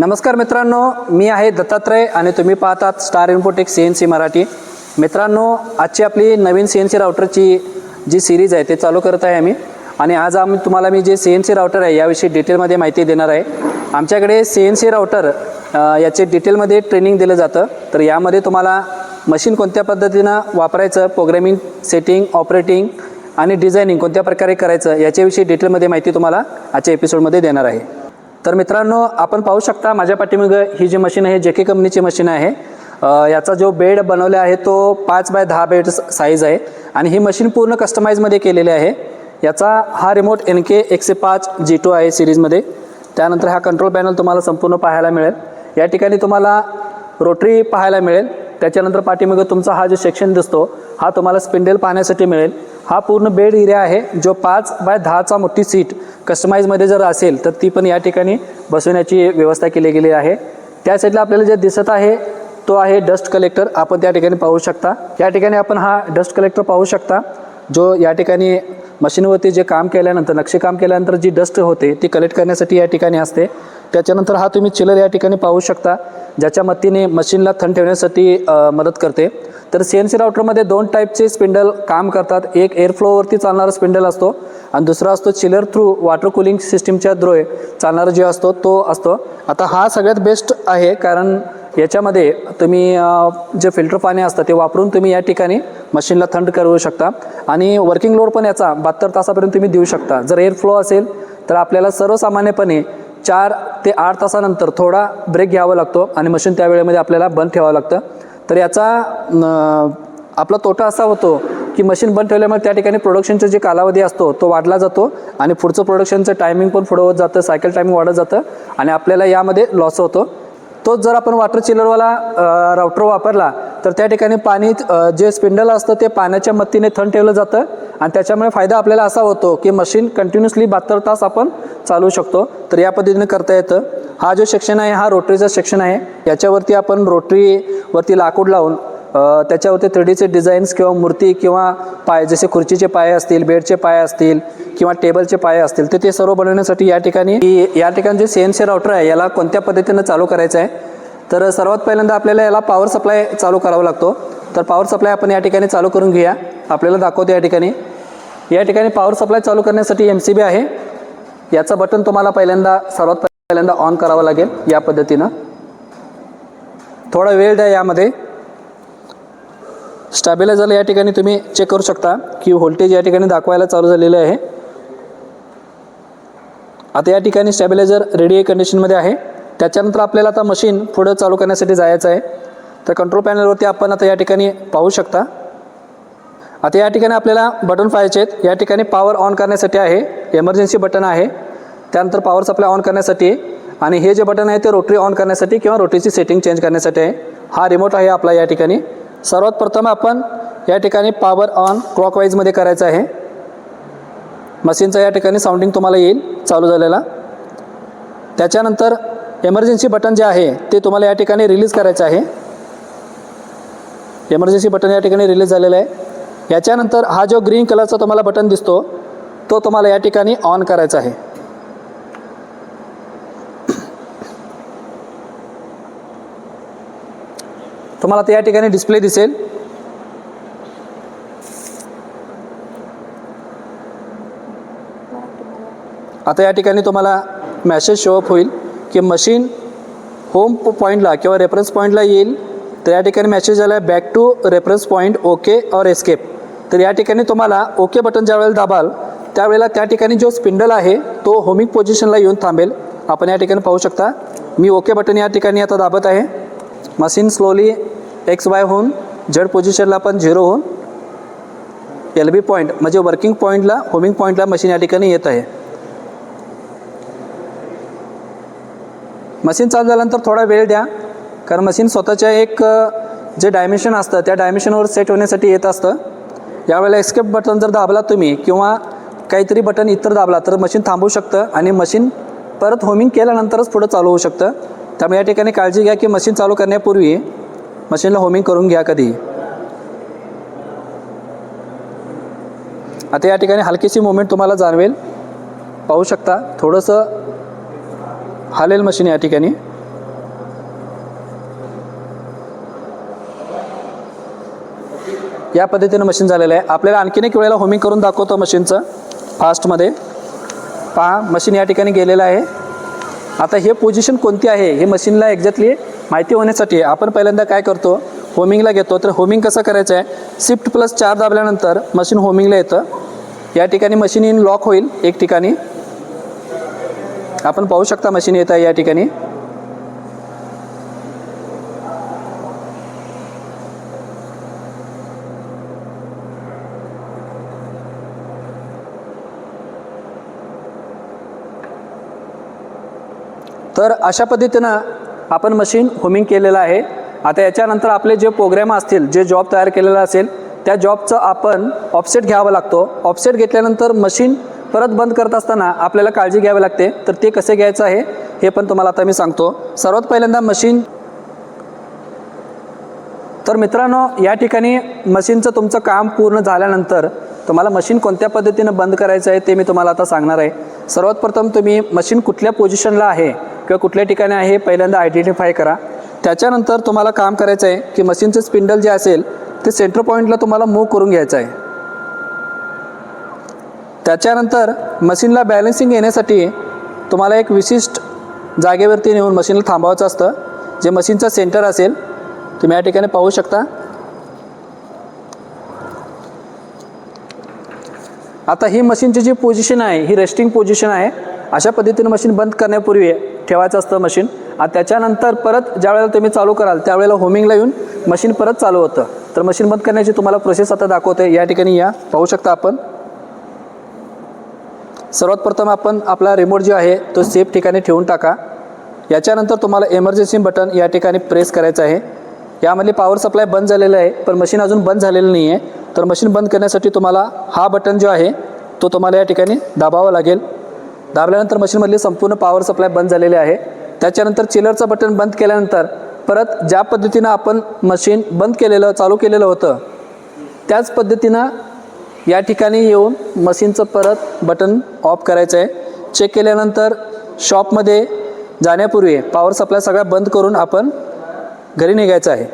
नमस्कार मित्रांनो मी आहे दत्तात्रय आणि तुम्ही पाहतात Star Infotech C N C Marathi. मित्रांनो आजची आपली नवीन सी एन सी राऊटरची जी सिरीज आहे ते चालू करत आहे आम्ही. आणि आज आम्ही तुम्हाला मी जे सी एन सी राउटर आहे याविषयी डिटेलमध्ये माहिती देणार आहे. आमच्याकडे सी एन सी राऊटर याचे डिटेलमध्ये ट्रेनिंग दिलं जातं. तर यामध्ये तुम्हाला मशीन कोणत्या पद्धतीनं वापरायचं प्रोग्रॅमिंग सेटिंग ऑपरेटिंग आणि डिझायनिंग कोणत्या प्रकारे करायचं याच्याविषयी डिटेलमध्ये माहिती तुम्हाला आजच्या एपिसोडमध्ये देणार आहे. तर मित्रांनो आपण पाहू शकता माझ्या पाठीमागं ही जी मशीन आहे जे के कंपनीची मशीन आहे याचा जो बेड बनवला आहे तो पाच बाय दहा बेड साईज आहे आणि ही मशीन पूर्ण कस्टमाइजमध्ये केलेली आहे. याचा हा रिमोट एन के एकशे पाच जी टू आहे सिरीजमध्ये त्यानंतर हा कंट्रोल पॅनल तुम्हाला संपूर्ण पाहायला मिळेल. या ठिकाणी तुम्हाला रोटरी पाहायला मिळेल. त्याच्यानंतर पाठीमागं तुमचा हा जो सेक्शन दिसतो हा तुम्हाला स्पिंडेल पाहण्यासाठी मिळेल. हा पूर्ण बेड एरिया आहे जो पाच बाय दहाचा मोठी सीट कस्टमाईजमध्ये जर असेल तर ती पण या ठिकाणी बसवण्याची व्यवस्था केली गेली आहे. त्या साईडला आपल्याला जे दिसत आहे तो आहे डस्ट कलेक्टर आपण त्या ठिकाणी पाहू शकता. या ठिकाणी आपण हा डस्ट कलेक्टर पाहू शकता जो या ठिकाणी मशीनवरती जे काम केल्यानंतर नक्षीकाम केल्यानंतर जी डस्ट होते ती कलेक्ट करण्यासाठी या ठिकाणी असते. त्याच्यानंतर हा तुम्ही चिलर या ठिकाणी पाहू शकता ज्याच्या मदतीने मशीनला थंड ठेवण्यासाठी मदत करते. तर सी एन सी राऊटरमध्ये दोन टाईपचे स्पिंडल काम करतात. एक एअरफ्लोवरती चालणारा स्पिंडल असतो आणि दुसरा असतो चिलर थ्रू वॉटर कुलिंग सिस्टीमच्या द्रोय चालणारा जे असतो तो असतो. आता हा सगळ्यात बेस्ट आहे कारण याच्यामध्ये तुम्ही जे फिल्टर पाणी असतं ते वापरून तुम्ही या ठिकाणी मशीनला थंड करू शकता. आणि वर्किंग लोड पण याचा बहात्तर तासापर्यंत तुम्ही देऊ शकता. जर एअर फ्लो असेल तर आपल्याला सर्वसामान्यपणे चार ते आठ तासानंतर थोडा ब्रेक घ्यावा लागतो आणि मशीन त्या वेळेमध्ये आपल्याला बंद ठेवावं लागतं. तर याचा आपला तोटा असा होतो की मशीन बंद ठेवल्यामुळे त्या ठिकाणी प्रोडक्शनचा जे कालावधी असतो तो वाढला जातो आणि पुढचं प्रोडक्शनचं टायमिंग पण पुढं होत जातं सायकल टायमिंग वाढत जातं आणि आपल्याला यामध्ये लॉस होतो. तोच जर आपण वॉटर चिलरवाला राउटर वापरला तर त्या ठिकाणी पाणी जे स्पिंडल असतं ते पाण्याच्या मदतीने थंड ठेवलं जातं आणि त्याच्यामुळे फायदा आपल्याला असा होतो की मशीन कंटिन्युअसली बहात्तर तास आपण चालवू शकतो. तर या पद्धतीने करता येतं. हा जो सेक्शन आहे हा रोटरीचा सेक्शन आहे. याच्यावरती आपण रोटरीवरती लाकूड लावून त्याच्यावरती थ्री डीचे डिझाईन्स किंवा मूर्ती किंवा पाय जसे खुर्चीचे पाय असतील बेडचे पाय असतील किंवा टेबलचे पाय असतील तर ते सर्व बनवण्यासाठी या ठिकाणी या ठिकाणी जे सी एन सी राउटर आहे याला कोणत्या पद्धतीनं चालू करायचं आहे? तर सर्वात पहिल्यांदा आपल्याला याला पॉवर सप्लाय चालू करावा लागतो. तर पॉवर सप्लाय आपण या ठिकाणी चालू करून घेऊया. आपल्याला दाखवतो या ठिकाणी. या ठिकाणी पॉवर सप्लाय चालू करण्यासाठी एम सी बी आहे. याचं बटन तुम्हाला पहिल्यांदा सर्वात पहिल्यांदा ऑन करावं लागेल या पद्धतीनं. थोडा वेळ द्या यामध्ये. स्टॅबिलायझरला या ठिकाणी तुम्ही चेक करू शकता की व्होल्टेज या ठिकाणी दाखवायला चालू झालेलं आहे. आता या ठिकाणी स्टॅबिलायझर रेडी आहे कंडिशनमध्ये आहे. त्याच्यानंतर आपल्याला आता मशीन पुढं चालू करण्यासाठी जायचं आहे. तर कंट्रोल पॅनलवरती आपण आता या ठिकाणी पाहू शकता. आता या ठिकाणी आपल्याला बटन पाहायचे आहेत या ठिकाणी पॉवर ऑन करण्यासाठी आहे. एमर्जन्सी बटन आहे. त्यानंतर पॉवर सप्लाय ऑन करण्यासाठी आणि हे जे बटन आहे ते रोटरी ऑन करण्यासाठी किंवा रोटरीची सेटिंग चेंज करण्यासाठी आहे. हा रिमोट आहे आपला या ठिकाणी. सर्वात प्रथम आपण या ठिकाणी पॉवर ऑन क्लॉकवाईजमध्ये करायचं आहे. मशीनचा या ठिकाणी साऊंडिंग तुम्हाला येईल चालू झालेला. त्याच्यानंतर एमर्जन्सी बटन जे आहे ते तुम्हाला या ठिकाणी रिलीज करायचं आहे. एमर्जन्सी बटन या ठिकाणी रिलीज झालेलं आहे. याच्यानंतर हा जो ग्रीन कलरचा तुम्हाला बटन दिसतो तो तुम्हाला या ठिकाणी ऑन करायचा आहे. तुम्हाला ते या ठिकाणी डिस्प्ले दिसेल. आता या ठिकाणी तुम्हाला मॅसेज शोअप होईल की मशीन होम पॉईंटला किंवा रेफरन्स पॉईंटला येईल. तर या ठिकाणी मॅसेज आला back to reference point okay or escape तर या ठिकाणी तुम्हाला ओके बटन ज्या वेळेला दाबाल, त्यावेळेला त्या ठिकाणी जो स्पिंडल आहे तो होमिंग पोझिशनला येऊन थांबेल. आपण या ठिकाणी पाहू शकता, मी ओके बटन या ठिकाणी आता दाबत आहे. मशीन स्लोली एक्स वाय होऊन झेड पोझिशनला पण झिरो होऊन एल बी पॉईंट म्हणजे वर्किंग पॉईंटला होमिंग पॉईंटला मशीन या ठिकाणी येत आहे. मशीन चालू झाल्यानंतर थोडा वेळ द्या कारण मशीन स्वतःच्या एक जे डायमेन्शन असतं त्या डायमेन्शनवर सेट होण्यासाठी येत असतं. यावेळेला एस्केप बटन जर दाबला तुम्ही किंवा काहीतरी बटन इतर दाबला तर मशीन थांबू शकतं आणि मशीन परत होमिंग केल्यानंतरच पुढं चालू होऊ शकतं. त्यामुळे या ठिकाणी काळजी घ्या की मशीन चालू करण्यापूर्वी मशीनला होमिंग करून घ्या कधी. आता या ठिकाणी हलकीशी मुवमेंट तुम्हाला जाणवेल. पाहू शकता थोडंसं हालेल मशीन या ठिकाणी. या पद्धतीनं मशीन झालेलं आहे. आपल्याला आणखीन एक वेळेला होमिंग करून दाखवतो मशीनचं फास्टमध्ये पहा मशीन या ठिकाणी गेलेलं आहे. आता हे पोझिशन कोणती आहे? हे मशीनला एक्झॅक्टली माहिती होण्यासाठी आपण पहिल्यांदा काय करतो? होमिंगला घेतो. तर होमिंग कसं करायचं आहे? शिफ्ट प्लस चार दाबल्यानंतर मशीन होमिंगला येतं. या ठिकाणी मशीन इन लॉक होईल. एक ठिकाणी. आपण पाहू शकता मशीन येत आहे या ठिकाणी. तर अशा पद्धतीनं आपण मशीन होमिंग केलेलं आहे. आता याच्यानंतर आपले जे प्रोग्रॅम असतील जे जॉब तयार केलेला असेल त्या जॉबचं आपण ऑफसेट घ्यावा लागतो. ऑफसेट घेतल्यानंतर मशीन परत बंद करत असताना आपल्याला काळजी घ्यावी लागते. तर ते कसे घ्यायचं आहे हे पण तुम्हाला आता मी सांगतो. सर्वात पहिल्यांदा मशीन तर मित्रांनो या ठिकाणी मशीनचं तुमचं काम पूर्ण झाल्यानंतर तुम्हाला मशीन कोणत्या पद्धतीनं बंद करायचं आहे ते मी तुम्हाला आता सांगणार आहे. सर्वात प्रथम तुम्ही मशीन कुठल्या पोझिशनला आहे किंवा कुठल्या ठिकाणी आहे पहिल्यांदा आयडेंटिफाय करा. त्याच्यानंतर तुम्हाला काम करायचं आहे की मशीनचं स्पिंडल जे असेल ते सेंटर पॉईंटला तुम्हाला मूव करून घ्यायचं आहे. त्याच्यानंतर मशीनला बॅलन्सिंग येण्यासाठी तुम्हाला एक विशिष्ट जागेवरती नेऊन मशीनला थांबवायचं असतं. जे मशीनचं सेंटर असेल तुम्ही या ठिकाणी पाहू शकता. आता ही मशीनची जी पोझिशन आहे ही रेस्टिंग पोझिशन आहे अशा पद्धतीने मशीन बंद करण्यापूर्वी ठेवायचं असतं मशीन. आणि त्याच्यानंतर परत ज्यावेळेला तुम्ही चालू कराल त्यावेळेला होमिंगला येऊन मशीन परत चालू होतं. तर मशीन बंद करण्याची तुम्हाला प्रोसेस आता दाखवते या ठिकाणी या पाहू शकता आपण. सर्वात प्रथम आपण आपला रिमोट जो आहे तो सेफ ठिकाणी ठेवून टाका. याच्यानंतर तुम्हाला एमर्जन्सी बटन या ठिकाणी प्रेस करायचं आहे. यामधली पॉवर सप्लाय बंद झालेलं आहे पण मशीन अजून बंद झालेलं नाही आहे तर मशीन बंद करण्यासाठी तुम्हाला हा बटन जो आहे तो तुम्हाला या ठिकाणी दाबावा लागेल. दाबल्यानंतर मशीनमधली संपूर्ण पॉवर सप्लाय बंद झालेली आहे. त्याच्यानंतर चिलरचं बटन बंद केल्यानंतर परत ज्या पद्धतीनं आपण मशीन बंद केलेलं चालू केलेलं होतं त्याच पद्धतीनं या ठिकाणी येऊन मशीनचं परत बटन ऑफ करायचं आहे. चेक केल्यानंतर शॉपमध्ये जाण्यापूर्वी पॉवर सप्लाय सगळ्या बंद करून आपण घरी निघायचं आहे.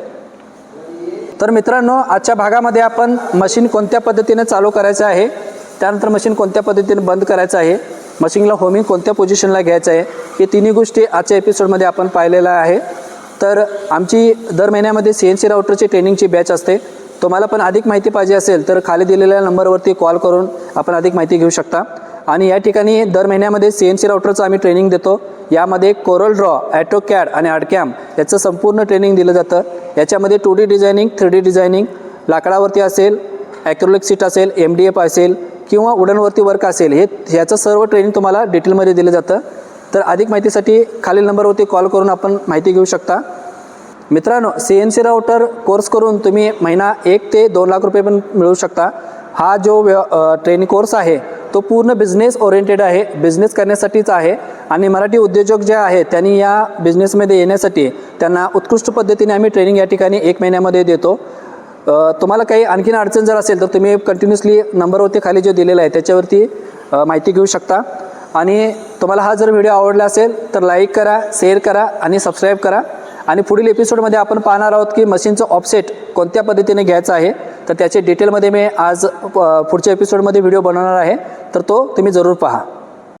तर मित्रांनो आजच्या भागामध्ये आपण मशीन कोणत्या पद्धतीने चालू करायचं आहे त्यानंतर मशीन कोणत्या पद्धतीने बंद करायचं आहे मशीनला होमिंग कोणत्या पोझिशनला घ्यायचं आहे हे तिन्ही गोष्टी आजच्या एपिसोडमध्ये आपण पाहिलेल्या आहे. तर आमची दर महिन्यामध्ये सी एन सी राऊटरची ट्रेनिंगची बॅच असते. तुम्हाला पण अधिक माहिती पाहिजे असेल तर खाली दिलेल्या नंबरवरती कॉल करून आपण अधिक माहिती घेऊ शकता. आणि या ठिकाणी दर महिन्यामध्ये सी एन सी राऊटरचं आम्ही ट्रेनिंग देतो. यामध्ये कोरल ड्रॉ ॲटो कॅड आणि आडकॅम याचं संपूर्ण ट्रेनिंग दिलं जातं. याच्यामध्ये two D designing three D designing लाकडावरती असेल ॲक्रोलिक सीट असेल एम डी एफ असेल किंवा उडनवरती वर्क असेल हे ह्याचं सर्व ट्रेनिंग तुम्हाला डिटेलमध्ये दिलं जातं. तर अधिक माहितीसाठी खालील नंबरवरती कॉल करून आपण माहिती घेऊ शकता. मित्रांनो C N C router course करून तुम्ही महिना एक ते दोन लाख रुपये पण मिळवू शकता. हा जो व्य ट्रेनिंग कोर्स आहे तो पूर्ण बिझनेस ओरिएंटेड आहे बिझनेस करण्यासाठीच आहे आणि मराठी उद्योजक जे आहेत त्यांनी या बिझनेसमध्ये येण्यासाठी त्यांना उत्कृष्ट पद्धतीने आम्ही ट्रेनिंग या ठिकाणी एक महिन्यामध्ये देतो. तुम्हाला काही आणखीन अडचण जर असेल तर तुम्ही कंटिन्युअसली नंबरवरती खाली जो दिलेला आहे त्याच्यावरती माहिती घेऊ शकता. आणि तुम्हाला हा जर व्हिडिओ आवडला असेल तर लाईक करा शेअर करा आणि सबस्क्राईब करा. आणि पुढील एपिसोडमध्ये आपण पाहणार आहोत की मशीनचं ऑफसेट कोणत्या पद्धतीने घ्यायचं आहे. तर त्याचे डिटेलमध्ये मी आज पुढच्या एपिसोडमध्ये व्हिडिओ बनवणार आहे. तर तो तुम्ही जरूर पहा.